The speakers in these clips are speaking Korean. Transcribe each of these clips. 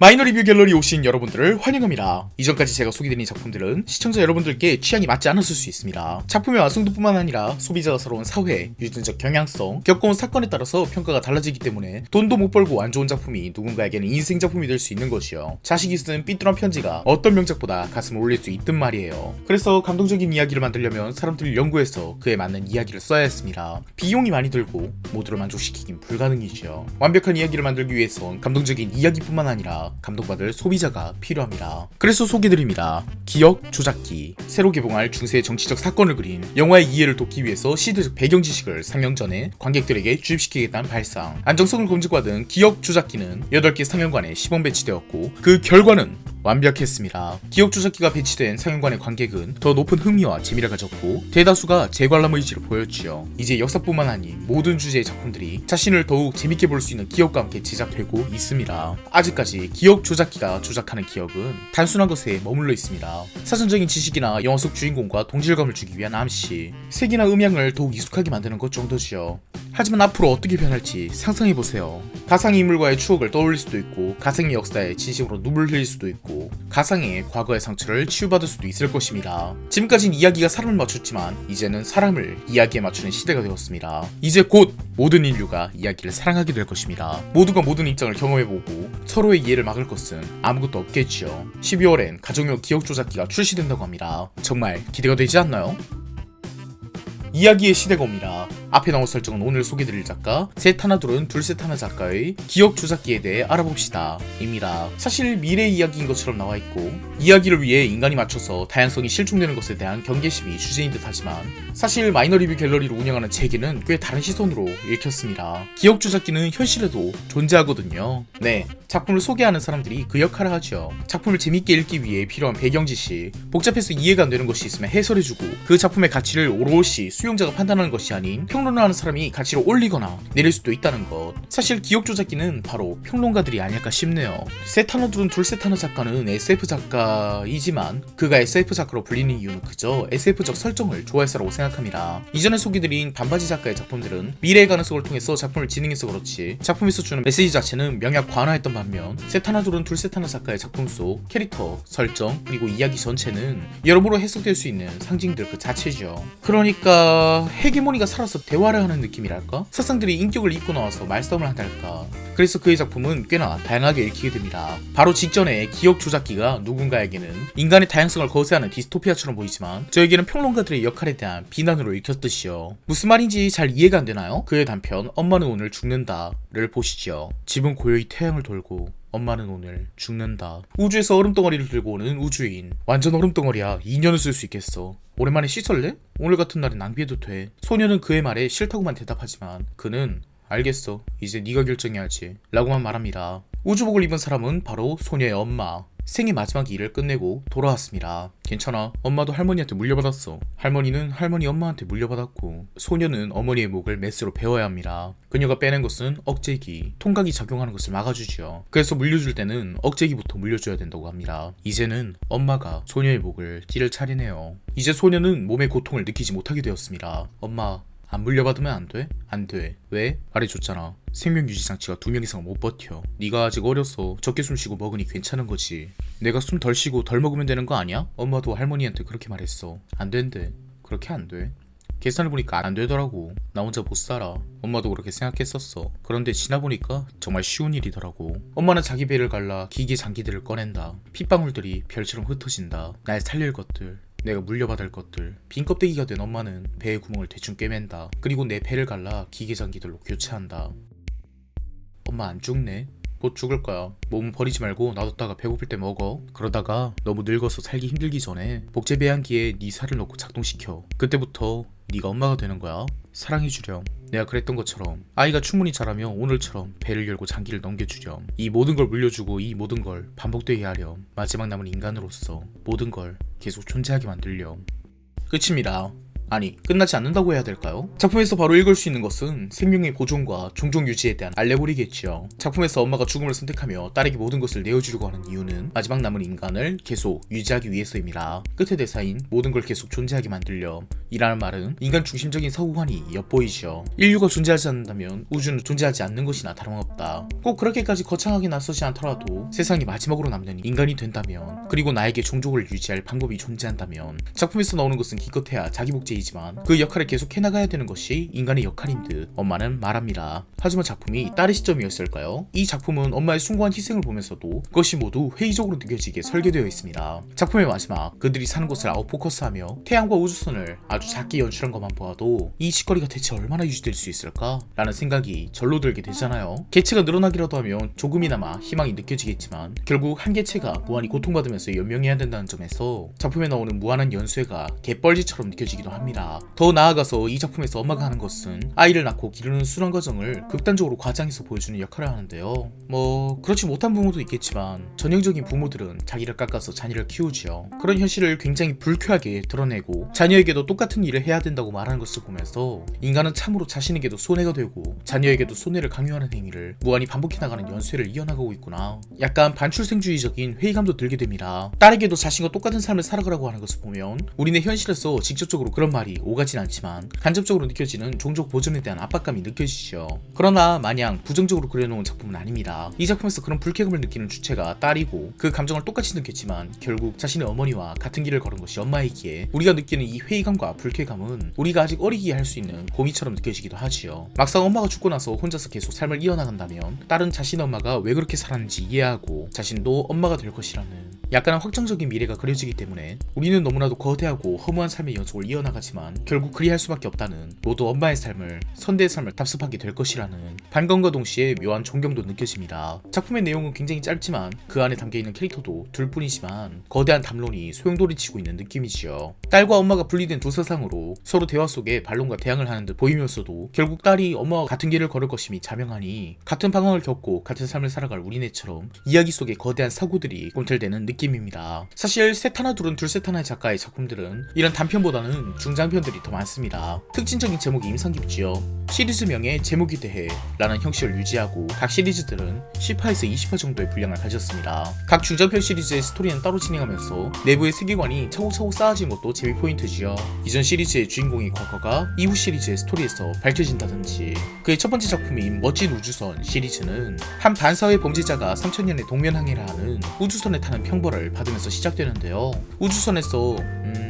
마이너 리뷰 갤러리 오신 여러분들을 환영합니다. 이전까지 제가 소개드린 작품들은 시청자 여러분들께 취향이 맞지 않았을 수 있습니다. 작품의 완성도뿐만 아니라 소비자가 서러운 사회, 유전적 경향성, 겪어온 사건에 따라서 평가가 달라지기 때문에 돈도 못 벌고 안 좋은 작품이 누군가에게는 인생 작품이 될 수 있는 것이요. 자식이 쓴 삐뚤한 편지가 어떤 명작보다 가슴을 올릴 수 있든 말이에요. 그래서 감동적인 이야기를 만들려면 사람들을 연구해서 그에 맞는 이야기를 써야 했습니다. 비용이 많이 들고 모두를 만족시키긴 불가능이죠. 완벽한 이야기를 만들기 위해선 감동적인 이야기뿐만 아니라 감동받을 소비자가 필요합니다. 그래서 소개드립니다. 기억 조작기. 새로 개봉할 중세 정치적 사건을 그린 영화의 이해를 돕기 위해서 시대적 배경 지식을 상영 전에 관객들에게 주입시키겠다는 발상. 안정성을 검증받은 기억 조작기는 8개 상영관에 시범 배치되었고 그 결과는 완벽했습니다. 기억 조작기가 배치된 상영관의 관객은 더 높은 흥미와 재미를 가졌고 대다수가 재관람 의지를 보였지요. 이제 역사뿐만 아닌 모든 주제의 작품들이 자신을 더욱 재밌게 볼 수 있는 기억과 함께 제작되고 있습니다. 아직까지 기억 조작기가 조작하는 기억은 단순한 것에 머물러 있습니다. 사전적인 지식이나 영화 속 주인공과 동질감을 주기 위한 암시, 색이나 음향을 더욱 익숙하게 만드는 것 정도지요. 하지만 앞으로 어떻게 변할지 상상해보세요. 가상의 인물과의 추억을 떠올릴 수도 있고, 가상의 역사에 진심으로 눈물 흘릴 수도 있고, 가상의 과거의 상처를 치유받을 수도 있을 것입니다. 지금까진 이야기가 사람을 맞췄지만, 이제는 사람을 이야기에 맞추는 시대가 되었습니다. 이제 곧 모든 인류가 이야기를 사랑하게 될 것입니다. 모두가 모든 입장을 경험해보고, 서로의 이해를 막을 것은 아무것도 없겠지요. 12월엔 가정용 기억 조작기가 출시된다고 합니다. 정말 기대가 되지 않나요? 이야기의 시대가 옵니다. 앞에 나온 설정은 오늘 소개드릴 작가 셋 하나 둘은 둘셋 하나 작가의 기억 조작기에 대해 알아봅시다 입니다. 사실 미래 이야기인 것처럼 나와 있고 이야기를 위해 인간이 맞춰서 다양성이 실종되는 것에 대한 경계심이 주제인 듯 하지만 사실 마이너 리뷰 갤러리를 운영하는 제게는 꽤 다른 시선으로 읽혔습니다. 기억 조작기는 현실에도 존재하거든요. 네, 작품을 소개하는 사람들이 그 역할을 하죠. 작품을 재밌게 읽기 위해 필요한 배경 지식, 복잡해서 이해가 안 되는 것이 있으면 해설해주고 그 작품의 가치를 오롯이 수용자가 판단하는 것이 아닌 평론을 하는 사람이 가치를 올리거나 내릴 수도 있다는 것. 사실 기억 조작기는 바로 평론가들이 아닐까 싶네요. 둘셋 하나 작가는 SF 작가이지만 그가 SF 작가로 불리는 이유는 그저 SF적 설정을 좋아해서라고 생각합니다. 이전에 소개드린 반바지 작가의 작품들은 미래의 가능성을 통해서 작품을 진행해서 그렇지 작품에서 주는 메시지 자체는 명약 관화했던 반면 둘셋 하나 작가의 작품 속 캐릭터, 설정, 그리고 이야기 전체는 여러모로 해석될 수 있는 상징들 그 자체죠. 그러니까 헤게모니가 살아서 대화를 하는 느낌이랄까? 사상들이 인격을 입고 나와서 말싸움을 한달까? 그래서 그의 작품은 꽤나 다양하게 읽히게 됩니다. 바로 직전에 기억 조작기가 누군가에게는 인간의 다양성을 거세하는 디스토피아처럼 보이지만 저에게는 평론가들의 역할에 대한 비난으로 읽혔듯이요. 무슨 말인지 잘 이해가 안 되나요? 그의 단편 엄마는 오늘 죽는다를 보시죠. 집은 고요히 태양을 돌고 엄마는 오늘 죽는다. 우주에서 얼음덩어리를 들고 오는 우주인. 완전 얼음덩어리야. 2년을 쓸 수 있겠어. 오랜만에 씻을래? 오늘 같은 날은 낭비해도 돼. 소녀는 그의 말에 싫다고만 대답하지만 그는 알겠어. 이제 네가 결정해야지. 라고만 말합니다. 우주복을 입은 사람은 바로 소녀의 엄마. 생의 마지막 일을 끝내고 돌아왔습니다. 괜찮아. 엄마도 할머니한테 물려받았어. 할머니는 할머니 엄마한테 물려받았고, 소녀는 어머니의 목을 메스로 베어야 합니다. 그녀가 빼낸 것은 억제기, 통각이 작용하는 것을 막아주죠. 그래서 물려줄 때는 억제기부터 물려줘야 된다고 합니다. 이제는 엄마가 소녀의 목을 찌를 차리네요. 이제 소녀는 몸의 고통을 느끼지 못하게 되었습니다. 엄마, 안 물려받으면 안 돼? 안 돼. 왜? 말해줬잖아. 생명 유지 장치가 두 명 이상 못 버텨. 네가 아직 어려서 적게 숨 쉬고 먹으니 괜찮은 거지. 내가 숨 덜 쉬고 덜 먹으면 되는 거 아니야? 엄마도 할머니한테 그렇게 말했어. 안 된대. 그렇게 안 돼. 계산을 보니까 안 되더라고. 나 혼자 못 살아. 엄마도 그렇게 생각했었어. 그런데 지나 보니까 정말 쉬운 일이더라고. 엄마는 자기 배를 갈라 기계 장기들을 꺼낸다. 핏방울들이 별처럼 흩어진다. 날 살릴 것들. 내가 물려받을 것들. 빈 껍데기가 된 엄마는 배의 구멍을 대충 꿰맨다. 그리고 내 배를 갈라 기계 장기들로 교체한다. 엄마 안 죽네? 곧 죽을 거야. 몸은 버리지 말고 놔뒀다가 배고플 때 먹어. 그러다가 너무 늙어서 살기 힘들기 전에 복제 배양기에 네 살을 넣고 작동시켜. 그때부터 네가 엄마가 되는 거야. 사랑해주렴. 내가 그랬던 것처럼 아이가 충분히 자라며 오늘처럼 배를 열고 장기를 넘겨주렴. 이 모든 걸 물려주고 이 모든 걸 반복되게 하렴. 마지막 남은 인간으로서 모든 걸 계속 존재하게 만들렴. 끝입니다 아니 끝나지 않는다고 해야 될까요? 작품에서 바로 읽을 수 있는 것은 생명의 보존과 종종 유지에 대한 알레고리겠죠. 작품에서 엄마가 죽음을 선택하며 딸에게 모든 것을 내어주려고 하는 이유는 마지막 남은 인간을 계속 유지하기 위해서입니다. 끝의 대사인 모든 걸 계속 존재하게 만들려 이라는 말은 인간 중심적인 사고관이 엿보이죠. 인류가 존재하지 않는다면 우주는 존재하지 않는 것이나 다름없다. 꼭 그렇게까지 거창하게 나서지 않더라도 세상이 마지막으로 남는 인간이 된다면 그리고 나에게 종족을 유지할 방법이 존재한다면 작품에서 나오는 것은 기껏해야 자기 복 제이지만 그 역할을 계속 해나가야 되는 것이 인간의 역할인 듯 엄마는 말합니다. 하지만 작품이 딸의 시점이었을까요? 이 작품은 엄마의 숭고한 희생을 보면서도 그것이 모두 회의적으로 느껴지게 설계되어 있습니다. 작품의 마지막 그들이 사는 곳을 아웃포커스하며 태양과 우주선을 아주 작게 연출한 것만 보아도 이 시거리가 대체 얼마나 유지될 수 있을까? 라는 생각이 절로 들게 되잖아요. 개체가 늘어나기라도 하면 조금이나마 희망이 느껴지겠지만 결국 한 개체가 무한히 고통받으면서 연명해야 된다는 점에서 작품에 나오는 무한한 연쇄가 개뻘짓처럼 느껴지기도 합니다. 더 나아가서 이 작품에서 엄마가 하는 것은 아이를 낳고 기르는 수련 과정을 극단적으로 과장해서 보여주는 역할을 하는데요. 뭐 그렇지 못한 부모도 있겠지만 전형적인 부모들은 자기를 깎아서 자녀를 키우지요. 그런 현실을 굉장히 불쾌하게 드러내고 자녀에게도 똑같은 일을 해야 된다고 말하는 것을 보면서 인간은 참으로 자신에게도 손해가 되고 자녀에게도 손해를 강요하는 행위를 무한히 반복해 나가는 연쇄를 이어나가고 있구나. 약간 반출생주의적인 회의감도 들게 됩니다. 딸에게도 자신과 똑같은 삶을 살아가라고 하는 것을 보면 우리네 현실에서 직접적으로 그런 말이 오가진 않지만 간접적으로 느껴지는 종족 보존에 대한 압박감이 느껴지죠. 그러나 마냥 부정적으로 그려놓은 작품은 아닙니다. 이 작품에서 그런 불쾌감을 느끼는 주체가 딸이고 그 감정을 똑같이 느꼈지만 결국 자신의 어머니와 같은 길을 걸은 것이 엄마이기에 우리가 느끼는 이 회의감과 불쾌감은 우리가 아직 어리기에 할 수 있는 고미처럼 느껴지기도 하지요. 막상 엄마가 죽고 나서 혼자서 계속 삶을 이어나간다면 딸은 자신의 엄마가 왜 그렇게 살았는지 이해하고 자신도 엄마가 될 것이라는 약간은 확정적인 미래가 그려지기 때문에 우리는 너무나도 거대하고 허무한 삶의 연속을 이어나가지 만 결국 그리 할 수밖에 없다는 모두 엄마의 삶을 선대의 삶을 답습하게 될 것이라는 반감과 동시에 묘한 존경도 느껴집니다. 작품의 내용은 굉장히 짧지만 그 안에 담겨있는 캐릭터도 둘뿐이지만 거대한 담론이 소용돌이치고 있는 느낌이지요. 딸과 엄마가 분리된 두 세상으로 서로 대화 속에 반론과 대항을 하는 듯 보이면서도 결국 딸이 엄마와 같은 길을 걸을 것임이 자명하니 같은 방황을 겪고 같은 삶을 살아갈 우리네처럼 이야기 속에 거대한 사고들이 꿈틀대는 느낌입니다. 사실 셋 하나 둘은 둘셋 하나의 작가의 작품들은 이런 단편보다는 중장편들이 더 많습니다. 특징적인 제목이 인상 깊지요. 시리즈명의 제목이 대해 라는 형식을 유지하고 각 시리즈들은 10화에서 20화 정도의 분량을 가졌습니다. 각 중장편 시리즈의 스토리는 따로 진행하면서 내부의 세계관이 차곡차곡 쌓아진 것도 재미 포인트지요. 이전 시리즈의 주인공의 과거가 이후 시리즈의 스토리에서 밝혀진다든지 그의 첫 번째 작품인 멋진 우주선 시리즈는 한 반사회 범죄자가 3000년의 동면항해를 하는 우주선에 타는 평벌을 받으면서 시작되는데요. 우주선에서 음...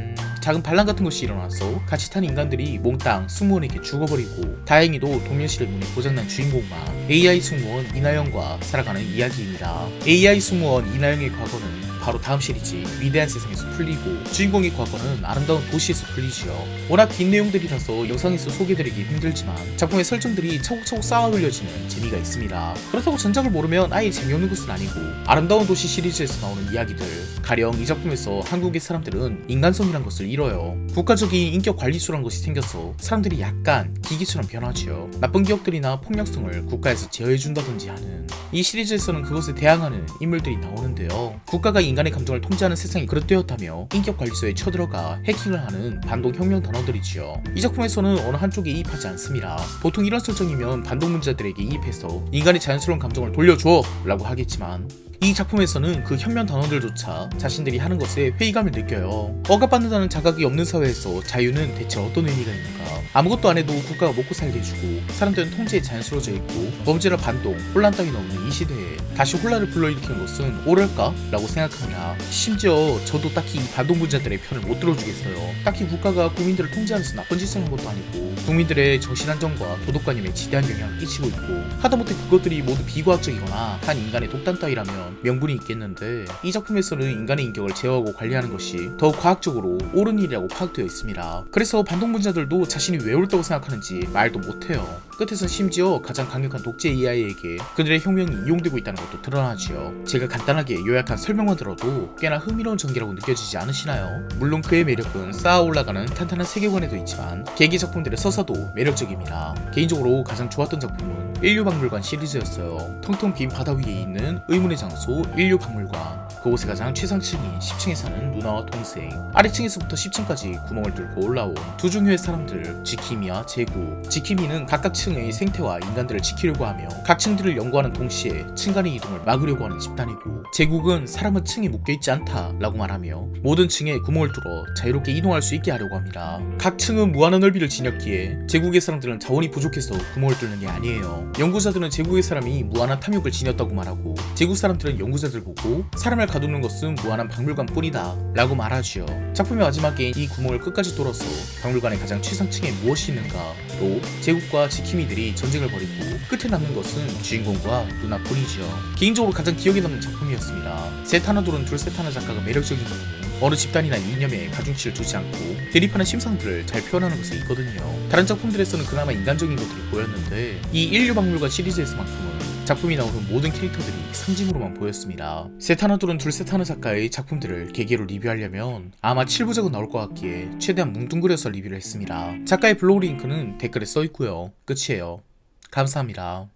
작은 반란 같은 것이 일어나서 같이 탄 인간들이 몽땅 승무원에게 죽어버리고 다행히도 동면실의 문이 고장난 주인공만 AI 승무원 이나영과 살아가는 이야기입니다. AI 승무원 이나영의 과거는 바로 다음 시리즈 위대한 세상에서 풀리고 주인공의 과거는 아름다운 도시에서 풀리지요. 워낙 긴 내용들이라서 영상에서 소개드리기 힘들지만 작품의 설정들이 차곡차곡 쌓아 올려지는 재미가 있습니다. 그렇다고 전작을 모르면 아예 재미없는 것은 아니고 아름다운 도시 시리즈에서 나오는 이야기들 가령 이 작품에서 한국의 사람들은 인간성이란 것을 잃어요. 국가적인 인격 관리수란 것이 생겨서 사람들이 약간 기계처럼 변하지요. 나쁜 기업들이나 폭력성을 국가에서 제어해준다든지 하는 이 시리즈에서는 그것에 대항하는 인물들이 나오는데요. 국가가 인간의 감정을 통제하는 세상이 그릇되었다며 인격 관리소에 쳐들어가 해킹을 하는 반동 혁명 단어들이지요. 이 작품에서는 어느 한쪽에 이입하지 않습니다. 보통 이런 설정이면 반동 문자들에게 이입해서 인간의 자연스러운 감정을 돌려줘! 라고 하겠지만 이 작품에서는 그 현면 단어들조차 자신들이 하는 것에 회의감을 느껴요. 억압받는다는 자각이 없는 사회에서 자유는 대체 어떤 의미가 있는가? 아무것도 안 해도 국가가 먹고 살게 해주고 사람들은 통제에 자연스러워져 있고 범죄나 반동, 혼란 따위는 없는 이 시대에 다시 혼란을 불러일으키는 것은 옳을까? 라고 생각합니다. 심지어 저도 딱히 이 반동 분자들의 편을 못 들어주겠어요. 딱히 국가가 국민들을 통제하면서 나쁜 짓을 한 것도 아니고 국민들의 정신안정과 도덕관념에 지대한 영향을 끼치고 있고 하다못해 그것들이 모두 비과학적이거나 한 인간의 독단 따위라면 명분이 있겠는데 이 작품에서는 인간의 인격을 제어하고 관리하는 것이 더 과학적으로 옳은 일이라고 파악되어 있습니다. 그래서 반동 분자들도 자신이 왜 옳다고 생각하는지 말도 못해요. 끝에선 심지어 가장 강력한 독재 AI에게 그들의 혁명이 이용되고 있다는 것도 드러나지요. 제가 간단하게 요약한 설명만 들어도 꽤나 흥미로운 전개라고 느껴지지 않으시나요? 물론 그의 매력은 쌓아 올라가는 탄탄한 세계관에도 있지만 계기 작품들의 서사도 매력적입니다. 개인적으로 가장 좋았던 작품은 인류박물관 시리즈였어요. 텅텅 빈 바다 위에 있는 의문의 장소 인류박물관. 그곳에 가장 최상층인 10층에 사는 누나와 동생 아래층에서부터 10층까지 구멍을 뚫고 올라온 두 종류의 사람들 지킴이와 제구. 지킴이는 각각 층의 생태와 인간들을 지키려고 하며 각 층들을 연구하는 동시에 층 간의 이동을 막으려고 하는 집단이고 제국은 사람은 층에 묶여있지 않다라고 말하며 모든 층에 구멍을 뚫어 자유롭게 이동할 수 있게 하려고 합니다. 각 층은 무한한 넓이를 지녔기에 제국의 사람들은 자원이 부족해서 구멍을 뚫는 게 아니에요. 연구자들은 제국의 사람이 무한한 탐욕을 지녔다고 말하고 제국 사람들은 연구자들 보고 사람을 가두는 것은 무한한 박물관 뿐이다 라고 말하지요. 작품의 마지막에 이 구멍을 끝까지 뚫어서 박물관의 가장 최상층에 무엇이 있는가 로 제국과 지킴이들이 전쟁을 벌이고 끝에 남는 것은 주인공과 누나뿐이지요. 개인적으로 가장 기억에 남는 작품이었습니다. 둘은 둘셋 하나 작가가 매력적인 이유는 어느 집단이나 이념에 가중치를 두지 않고 대립하는 심상들을 잘 표현하는 것에 있거든요 다른 작품들에서는 그나마 인간적인 것들이 보였는데 이 인류 박물관 시리즈에서만큼은 작품이 나오는 모든 캐릭터들이 상징으로만 보였습니다. 세타나돌은 둘 세타나 작가의 작품들을 계기로 리뷰하려면 아마 7부작은 나올 것 같기에 최대한 뭉뚱그려서 리뷰를 했습니다. 작가의 블로그 링크는 댓글에 써있고요. 끝이에요. 감사합니다.